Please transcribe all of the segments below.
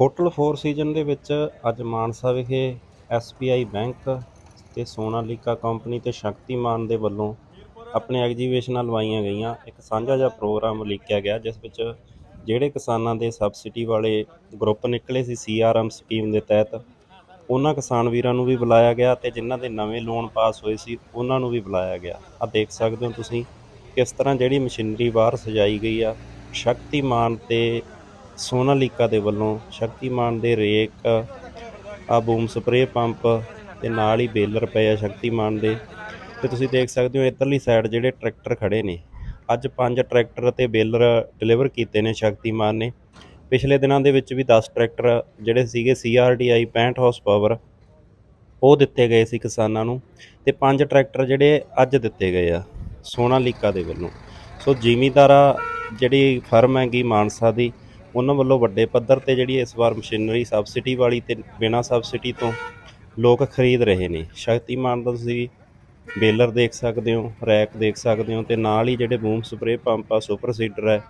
Hotel four season ਦੇ ਵਿੱਚ ਅੱਜ ਮਾਨਸਾ ਵਿਖੇ ਐਸਬੀਆਈ ਬੈਂਕ ਤੇ ਸੋਨਾਲੀਕਾ ਕੰਪਨੀ ਤੇ ਸ਼ਕਤੀਮਾਨ ਦੇ ਵੱਲੋਂ ਆਪਣੇ ਐਗਜੀਬਿਸ਼ਨਾਂ ਲਵਾਈਆਂ ਗਈਆਂ। ਇੱਕ ਸਾਂਝਾ ਜਿਹਾ ਪ੍ਰੋਗਰਾਮ ਲਿਖਿਆ ਗਿਆ, ਜਿਸ ਵਿੱਚ ਜਿਹੜੇ ਕਿਸਾਨਾਂ ਦੇ ਸਬਸਿਡੀ ਵਾਲੇ ਗਰੁੱਪ ਨਿਕਲੇ ਸੀ ਸੀਆਰਐਮ ਸਕੀਮ ਦੇ ਤਹਿਤ, ਉਹਨਾਂ ਕਿਸਾਨ ਵੀਰਾਂ ਨੂੰ ਵੀ ਬੁਲਾਇਆ ਗਿਆ ਤੇ ਜਿਨ੍ਹਾਂ ਦੇ ਨਵੇਂ ਲੋਨ ਪਾਸ ਹੋਏ ਸੀ, ਉਹਨਾਂ ਨੂੰ ਵੀ ਬੁਲਾਇਆ ਗਿਆ। ਆ ਦੇਖ ਸਕਦੇ ਹੋ ਤੁਸੀਂ ਕਿਸ ਤਰ੍ਹਾਂ ਜਿਹੜੀ ਮਸ਼ੀਨਰੀ ਬਾਹਰ ਸਜਾਈ ਗਈ ਆ, ਸ਼ਕਤੀਮਾਨ ਤੇ ਸੋਨਾਲੀਕਾ ਦੇ ਵੱਲੋਂ ਸ਼ਕਤੀਮਾਨ ਦੇ ਰੇਕ, ਆ ਬੂਮ ਸਪਰੇ ਪੰਪ ਤੇ ਨਾਲ ਹੀ ਬੇਲਰ ਪਏ ਆ ਸ਼ਕਤੀਮਾਨ ਦੇ। ਤੇ ਤੁਸੀਂ ਦੇਖ ਸਕਦੇ ਹੋ ਇੱਧਰਲੀ ਸਾਈਡ ਜਿਹੜੇ ਟਰੈਕਟਰ ਖੜੇ ਨੇ। ਅੱਜ ਪੰਜ ਟਰੈਕਟਰ ਤੇ ਬੇਲਰ ਡਿਲੀਵਰ ਕੀਤੇ ਨੇ ਸ਼ਕਤੀਮਾਨ ਨੇ। ਪਿਛਲੇ ਦਿਨਾਂ ਦੇ ਵਿੱਚ ਵੀ 10 ਟਰੈਕਟਰ ਜਿਹੜੇ ਸੀਗੇ CRDI 65 ਹਾਰਸ ਪਾਵਰ ਉਹ ਦਿੱਤੇ ਗਏ ਸੀ ਕਿਸਾਨਾਂ ਨੂੰ। ਤੇ ਪੰਜ ਟਰੈਕਟਰ ਜਿਹੜੇ ਅੱਜ ਦਿੱਤੇ ਗਏ ਆ ਸੋਨਾਲੀਕਾ ਦੇ ਵੱਲੋਂ। ਸੋ ਜ਼ਿਮੀਦਾਰਾ ਜਿਹੜੀ ਫਰਮ ਹੈਗੀ ਮਾਨਸਾ ਦੀ ਉਹਨਾਂ ਵੱਲੋਂ ਵੱਡੇ ਪੱਧਰ ਤੇ ਜਿਹੜੀ ਇਸ ਵਾਰ ਮਸ਼ੀਨਰੀ ਸਬਸਿਡੀ ਵਾਲੀ ਤੇ ਬਿਨਾਂ ਸਬਸਿਡੀ ਤੋਂ ਲੋਕ ਖਰੀਦ ਰਹੇ ਨੇ। ਸ਼ਕਤੀਮਾਨ ਦਾ ਤੁਸੀਂ ਬੇਲਰ ਦੇਖ ਸਕਦੇ ਹੋ, ਰੈਕ ਦੇਖ ਸਕਦੇ ਹੋ ਤੇ ਨਾਲ ਹੀ ਜਿਹੜੇ ਬੂਮ ਸਪਰੇ ਪੰਪ ਆ, ਸੁਪਰ ਸੀਡਰ ਹੈ,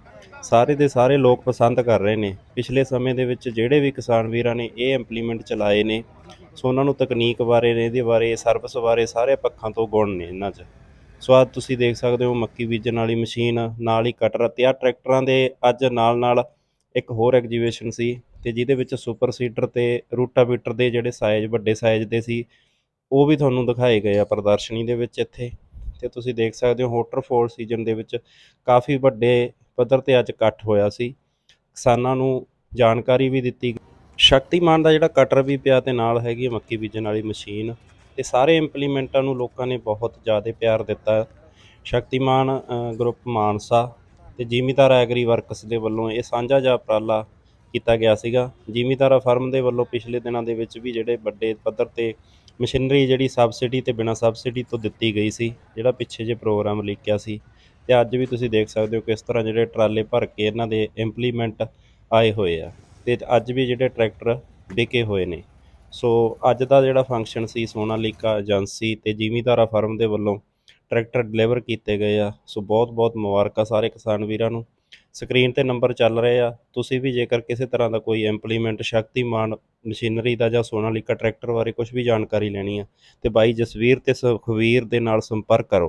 ਸਾਰੇ ਦੇ ਸਾਰੇ ਲੋਕ ਪਸੰਦ ਕਰ ਰਹੇ ਨੇ। ਪਿਛਲੇ ਸਮੇਂ ਦੇ ਵਿੱਚ ਜਿਹੜੇ ਵੀ ਕਿਸਾਨ ਵੀਰਾਂ ਨੇ ਇਹ ਇੰਪਲੀਮੈਂਟ ਚਲਾਏ ਨੇ, ਸੋ ਉਹਨਾਂ ਨੂੰ ਤਕਨੀਕ ਬਾਰੇ ਨੇ, ਇਹਦੇ ਬਾਰੇ ਸਰਵਿਸ ਬਾਰੇ ਸਾਰੇ ਪੱਖਾਂ ਤੋਂ ਗੁਣ ਨੇ ਇਹਨਾਂ 'ਚ। ਸੋ ਅੱਜ ਤੁਸੀਂ ਦੇਖ ਸਕਦੇ ਹੋ ਮੱਕੀ ਬੀਜਣ ਵਾਲੀ ਮਸ਼ੀਨ, ਨਾਲ ਹੀ ਕਟਰ ਤੇ ਆ ਟਰੈਕਟਰਾਂ ਦੇ ਅੱਜ ਨਾਲ ਨਾਲ ਇੱਕ ਹੋਰ ਐਗਜੀਬਿਸ਼ਨ ਸੀ ਤੇ ਜਿਹਦੇ ਵਿੱਚ ਸੁਪਰ ਸੀਡਰ ਤੇ ਰੂਟਾਵੀਟਰ ਦੇ ਜਿਹੜੇ ਸਾਈਜ਼, ਵੱਡੇ ਸਾਈਜ਼ ਦੇ ਸੀ, ਉਹ ਵੀ ਤੁਹਾਨੂੰ ਦਿਖਾਏ ਗਏ ਆ ਪ੍ਰਦਰਸ਼ਨੀ ਦੇ ਵਿੱਚ ਇੱਥੇ। ਤੇ ਤੁਸੀਂ ਦੇਖ ਸਕਦੇ ਹੋ ਹੋਟਰ ਫੋਰ ਸੀਜ਼ਨ ਦੇ ਵਿੱਚ ਕਾਫੀ ਵੱਡੇ ਪੱਧਰ ਤੇ ਅੱਜ ਇਕੱਠ ਹੋਇਆ ਸੀ। ਕਿਸਾਨਾਂ ਨੂੰ ਜਾਣਕਾਰੀ ਵੀ ਦਿੱਤੀ ਸ਼ਕਤੀਮਾਨ ਦਾ ਜਿਹੜਾ ਕਟਰ ਵੀ ਪਿਆ ਤੇ ਨਾਲ ਹੈਗੀ ਮੱਕੀ ਬੀਜਣ ਵਾਲੀ ਮਸ਼ੀਨ, ਤੇ ਸਾਰੇ ਇੰਪਲੀਮੈਂਟਾਂ ਨੂੰ ਲੋਕਾਂ ਨੇ ਬਹੁਤ ਜ਼ਿਆਦਾ ਪਿਆਰ ਦਿੱਤਾ। ਸ਼ਕਤੀਮਾਨ ਗਰੁੱਪ ਮਾਨਸਾ ਤੇ ਜ਼ਿਮੀਦਾਰ ਐਗਰੀ ਵਰਕਸ ਦੇ ਵੱਲੋਂ ਇਹ ਸਾਂਝਾ ਜਿਹਾ ਉਪਰਾਲਾ ਕੀਤਾ ਗਿਆ ਸੀਗਾ। ਜ਼ਿਮੀਦਾਰਾ ਫਾਰਮ ਦੇ ਵੱਲੋਂ ਪਿਛਲੇ ਦਿਨਾਂ ਦੇ ਵਿੱਚ ਵੀ ਜਿਹੜੇ ਵੱਡੇ ਪੱਧਰ ਤੇ ਮਸ਼ੀਨਰੀ ਜਿਹੜੀ ਸਬਸਿਡੀ ਤੇ ਬਿਨਾਂ ਸਬਸਿਡੀ ਤੋਂ ਦਿੱਤੀ ਗਈ ਸੀ, ਜਿਹੜਾ ਪਿੱਛੇ ਜੇ ਪ੍ਰੋਗਰਾਮ ਲਿਖਿਆ ਸੀ। ਤੇ ਅੱਜ ਵੀ ਤੁਸੀਂ ਦੇਖ ਸਕਦੇ ਹੋ ਕਿਸ ਤਰ੍ਹਾਂ ਜਿਹੜੇ ਟਰਾਲੇ ਭਰ ਕੇ ਇਹਨਾਂ ਦੇ ਇੰਪਲੀਮੈਂਟ ਆਏ ਹੋਏ ਆ ਤੇ ਅੱਜ ਵੀ ਜਿਹੜੇ ਟਰੈਕਟਰ ਵਿਕੇ ਹੋਏ ਨੇ। ਸੋ ਅੱਜ ਦਾ ਜਿਹੜਾ ਫੰਕਸ਼ਨ ਸੀ ਸੋਨਾਲੀਕਾ ਏਜੰਸੀ ਤੇ ਜ਼ਿਮੀਦਾਰਾ ਫਰਮ ਦੇ ਵੱਲੋਂ ਟਰੈਕਟਰ ਡਿਲੀਵਰ ਕੀਤੇ ਗਏ ਆ। ਸੋ ਬਹੁਤ ਬਹੁਤ ਮੁਬਾਰਕਾਂ ਸਾਰੇ ਕਿਸਾਨ ਵੀਰਾਂ ਨੂੰ। ਸਕਰੀਨ ਤੇ ਨੰਬਰ ਚੱਲ ਰਹੇ ਆ। ਤੁਸੀਂ ਵੀ ਜੇਕਰ ਕਿਸੇ ਤਰ੍ਹਾਂ ਦਾ ਕੋਈ ਇੰਪਲੀਮੈਂਟ ਸ਼ਕਤੀਮਾਨ, ਮਸ਼ੀਨਰੀ ਦਾ ਜਾਂ ਸੋਨਾਲੀਕਾ ਟਰੈਕਟਰ ਬਾਰੇ ਕੁਝ ਵੀ ਜਾਣਕਾਰੀ ਲੈਣੀ ਆ, ਤੇ ਬਾਈ ਜਸਵੀਰ ਤੇ ਸੁਖਵੀਰ ਦੇ ਨਾਲ ਸੰਪਰਕ ਕਰੋ।